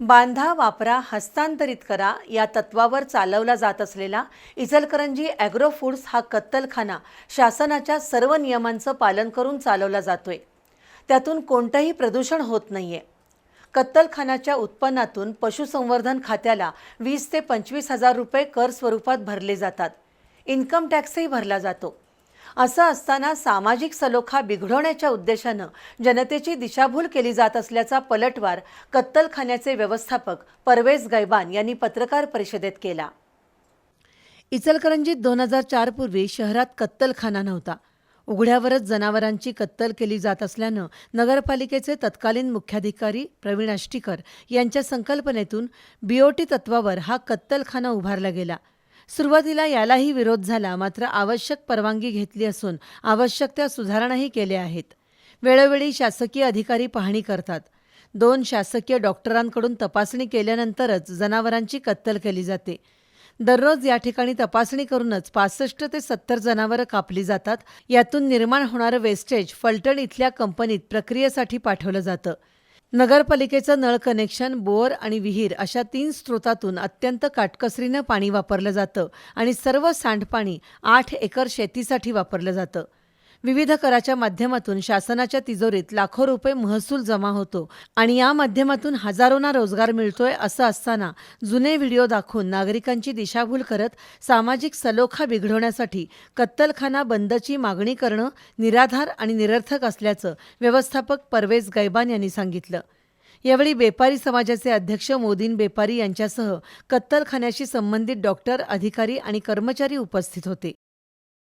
बांधा वापरा हस्तांतरित करा या तत्वावर चालवला जात असलेला इचलकरंजी ॲग्रो फूड्स हा कत्तलखाना शासनाच्या सर्व नियमांचं पालन करून चालवला जातोय. त्यातून कोणतंही प्रदूषण होत नाहीये. कत्तलखानाच्या उत्पन्नातून पशुसंवर्धन खात्याला वीस ते पंचवीस हजार रुपये कर स्वरूपात भरले जातात. इन्कम टॅक्सही भरला जातो. असं असताना सामाजिक सलोखा बिघडवण्याच्या उद्देशानं जनतेची दिशाभूल केली जात असल्याचा पलटवार कत्तलखान्याचे व्यवस्थापक परवेज गैबान यांनी पत्रकार परिषदेत केला. इचलकरंजीत दोन हजार चार पूर्वी शहरात कत्तलखाना नव्हता. उघड्यावरच जनावरांची कत्तल केली जात असल्यानं नगरपालिकेचे तत्कालीन मुख्याधिकारी प्रवीण आष्टीकर यांच्या संकल्पनेतून बीओटी तत्वावर हा कत्तलखाना उभारला गेला. सुरुवातीला यालाही विरोध झाला मात्र आवश्यक परवानगी घेतली असून आवश्यक त्या सुधारणाही केल्या आहेत. वेळोवेळी शासकीय अधिकारी पाहणी करतात. दोन शासकीय डॉक्टरांकडून तपासणी केल्यानंतरच जनावरांची कत्तल केली जाते. दररोज या ठिकाणी तपासणी करूनच पासष्ट ते सत्तर जनावरं कापली जातात. यातून निर्माण होणारं वेस्टेज फलटण इथल्या कंपनीत प्रक्रियेसाठी पाठवलं जातं. नगरपालिकेचं नळ कनेक्शन बोअर आणि विहीर अशा तीन स्रोतातून अत्यंत काटकसरीनं पाणी वापरलं जातं आणि सर्व सांडपाणी आठ एकर शेतीसाठी वापरलं जातं. विविध कराच्या माध्यमातून शासनाच्या तिजोरीत लाखो रुपये महसूल जमा होतो आणि या माध्यमातून हजारोंना रोजगार मिळतोय असं असताना जुने व्हिडिओ दाखवून नागरिकांची दिशाभूल करत सामाजिक सलोखा बिघडवण्यासाठी कत्तलखाना बंदची मागणी करणं निराधार आणि निरर्थक असल्याचं व्यवस्थापक परवेज गैबान यांनी सांगितलं. यावेळी बेपारी समाजाचे अध्यक्ष मोदीन बेपारी यांच्यासह कत्तलखान्याशी संबंधित डॉक्टर अधिकारी आणि कर्मचारी उपस्थित होते.